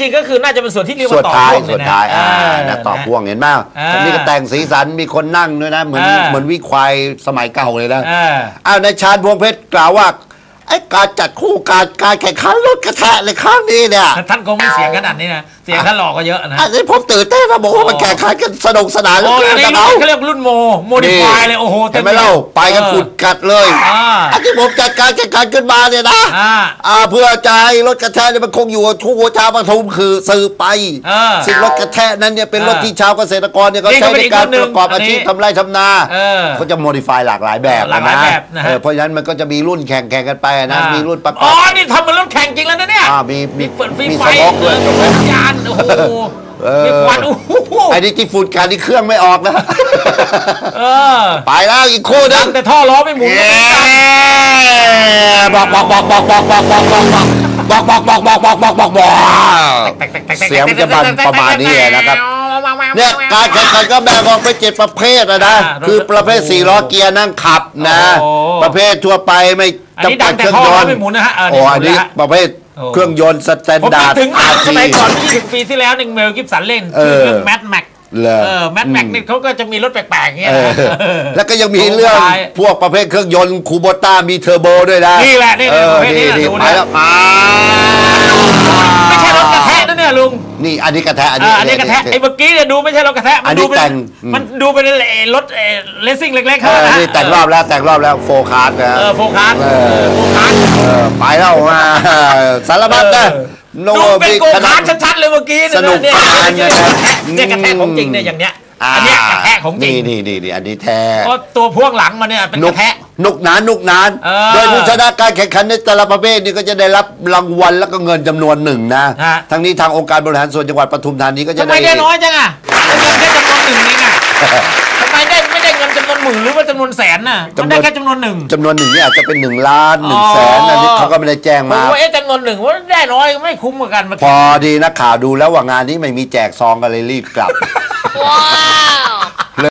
จริงๆก็คือน่าจะเป็นส่วนที่เรียกส่วว่านต่อท้ายพ่วงเลส่วยนนะท้ายอ่าเนะต่อพ่วงเห็นไหมอ่าอันนี้ก็แต่งสีสันมีคนนั่งด้วยนะ เหมือนอ่า เหมือนวิควายสมัยเก่าเลยนะ อ่า อ้าวในชาญพวงเพชรกล่าวว่า ไอ้การจัดคู่การการแข่งขันรถกระแทะในครั้งนี้เนี่ย ท่านคงไม่เสียงขนาดนี้นะ เสียงท่านหลอกก็เยอะนะอันนี้ผมตื่นเต้นนะบอกว่ามันแข่งขันกันสนุกสนานเหลืโอ้อเกิอันนนี้นะรุ่เขานเขาเรียกรุ่นโมโมดิฟายเลยโอ้โหเห็นไหมเล่าไปกันขุดกัดเลยอ่าอันที่ผมจัดการแข่งขันขึ้นมาเนี่ยนะอ่า อ่าเพื่อใจะให้รถกระแทกเนี่ยมันคงอยู่กับทุกหัวชาวปทุมคือซื้อไปเออสิ่งรถกระแทกนั้นเนี่ยเป็นรถเออที่ชาวเกษตรกรเนี่ยเขานี่ใช้ก็เป็นในอีกการรุ่นหนึ่ปงระกอบอาชีพอันนี้ทำไร่ทำนาเออเขาจะโมดิฟายหลากหลายแบบหลากหลายแบบนะฮะ เออเพราะฉะนั้นมันก็จะมีรุ่นแข่งแข่งกันไปนะอ่ามีรุ่นประกอ๋ออบนี่ทำเป็นรถแข่งจริงแล้วนะเนี่ย อ่ามีมีเปิดฟรีมีไฟสม็อกด้วยเออมียานโอ้โหเออมีควันโอ้โหไอ้นี่ที่ฝุ่นการที่เครื่องไม่ออกนะเออไปแล้วอีกคู่หนึดังงแต่ท่อล้อไม่หมุนเย้บอกบอกบอกบอกบอกบอกบอกบอกบอกบอกบอกบอกบอกบอกบอกบอกเสียงมันจะบันประมาณนี้เลยนะครับ เนี่ยการแข่งขันก็แบ่งออกเป็นเจ็ดประเภทนะนะ อ่าคือประเภทสี่ล้อเกียร์นั่งขับนะ โอ้ ประเภททั่วไปไม่อันนี้จำกัดัดงแต่เครื่องท่อยล้อนต์ไม่หมุนนะฮะเออโอ้อันนี้หมุแล้วฮะประเภทโอ้เครื่องยนต์สแตนผมดานึร์กด ถึงอาร์สทีมัยก่อน20ปีที่แล้วหนึ่งเมลกิฟสันเล่นเออเรื่องแมทแม็กเลยเออแมทแม็กนี่เขาก็จะมีรถแปลกๆอย่างเงี้ยเออนะเออแล้วก็ยังมีเรื่องโอ้ยพวกประเภทเครื่องยนต์คูโบต้ามีเทอร์โบด้วยนะนี่แหละนี่เออประเภทนี้นี่แหละนี่ดูไปนะแล้วมา ลุงนี่อันนี้กระแทกอันเอนี้ออันนี้กระแทกไอ้เมื่อกี้เนี่ยดูไม่ใช่รถกระแทกอัมันนนี้ดูเป็นแต่งอืมมันดูเป็นรถเลสซิ่งเล็กๆเอเขาอนะนี่แต่งรอบแล้วแต่งรอบแล้วโฟคาร์ดนะเออโฟกัสเออโฟกัสเออไปแล้วมาสารพัดนะโนดูเป็นโกคณะคาร์ทชัดๆเลยเมื่อกี้เยสนุกเนี่ยสนานเนี่ยนะครับเนี่ยกระแทกของจริงเนี่ยอย่างเนี้ยอ่าอันเนี้ยกระแทกของจริงนี่นี่นี่นี่อันนี้แท้เพราะตัวพ่วงหลังมันเนี่ยเป็นนุกกระแทก นุกหนานนุกหนาน เออโดยผู้ชนะการแข่งขันในแต่ละประเภทนี่ก็จะได้รับรางวัลแล้วก็เงินจำนวนหนึ่งนะ ฮะ ทั้งนี้ทางองค์การบริหารส่วนจังหวัดปทุมธานีก็จะทำไมได้ได้น้อยจังอะได้เงินแค่จำนวนหนึ่งเองอะทำไมได้ไม่ได้เงินจำนวนหมื่นหรือว่าจำนวนแสนน่ะมันได้แค่จำนวนหนึ่ง จำนวนหนึ่งนี่อาจจะเป็นหนึ่งล้านหนึ่งอ๋อแสนอันนี้เขาก็ไม่ได้แจ้งผมมา ว่าเอ๊ะจำนวนหนึ่งว่าได้น้อยไม่คุ้มกับกันเมื่อพกี้อดีนักข่าวดูแล้วว่างานนี้ไม่มีแจกซองกันเลยรีบกลับ